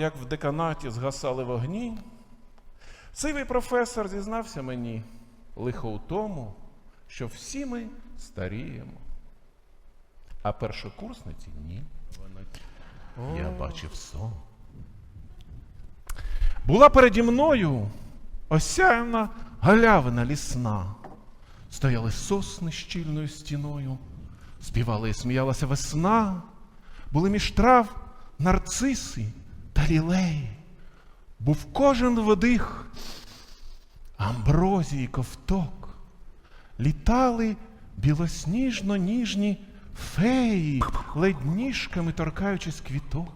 як в деканаті згасали вогні, сивий професор зізнався мені лихо у тому, що всі ми старіємо. А першокурсниці ні. Я бачив сон. Була переді мною осяяна галявина лісна. Стояли сосни щільною стіною, співала і сміялася весна, були між трав нарциси та лілеї. Був кожен водих, амброзії ковток, літали білосніжно ніжні феї, ледь ніжками торкаючись квіток.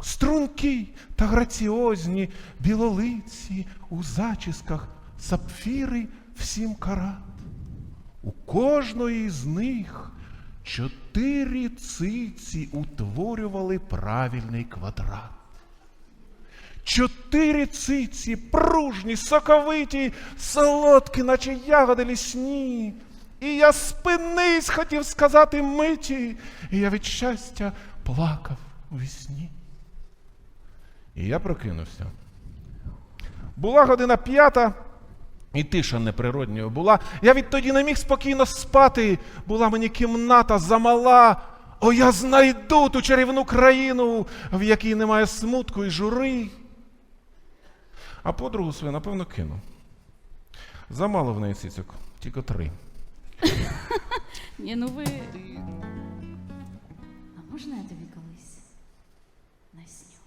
Стрункі та граціозні білолиці у зачісках сапфіри всім карат. У кожної з них чотири циці утворювали правильний квадрат. Чотири циці, пружні, соковиті, солодкі, наче ягоди лісні. І я спинись хотів сказати миті, і я від щастя плакав у вісні. І я прокинувся. Була година п'ята, і тиша неприродньою була. Я відтоді не міг спокійно спати. Була мені кімната замала. О, я знайду ту чарівну країну, в якій немає смутку і жури. А подругу свою, напевно, кину. Замало в неї цицьок, тільки три. Ні, ну ви. А можна я тобі колись наснюсь?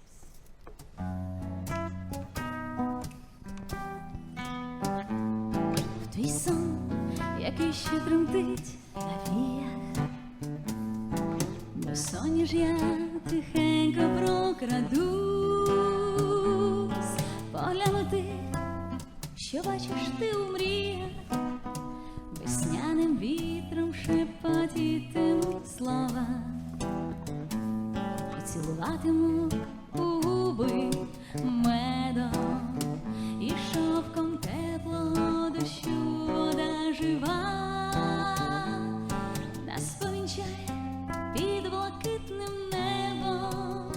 Твій сон, який ще тремтить на віях. До соні ж я тихенько прокрадусь, що бачиш ти у мріях? Весняним вітром шепотітиму слова. І цілуватиму у губи медом і шовком теплого дощу вода жива. Нас повінчає під блакитним небом,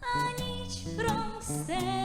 а ніч простелить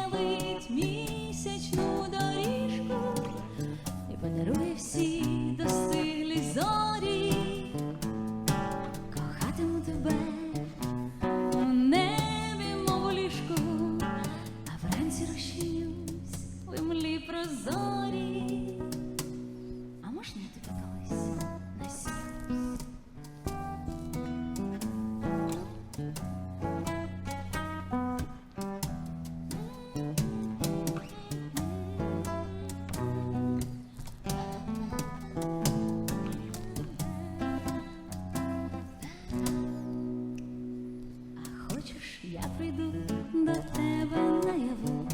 я прийду до тебе наяву,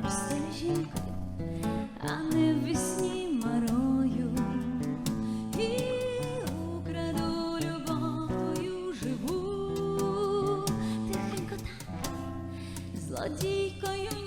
простою жінкою, а не в вісні марою, і украду любов живу, тихенько так, злодійкою.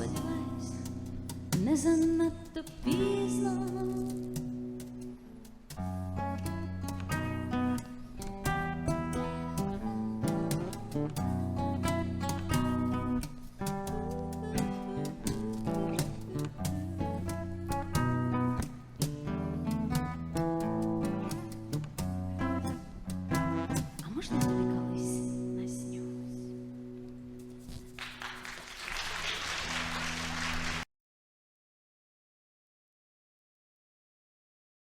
сподіваюсь, не занадто пізно.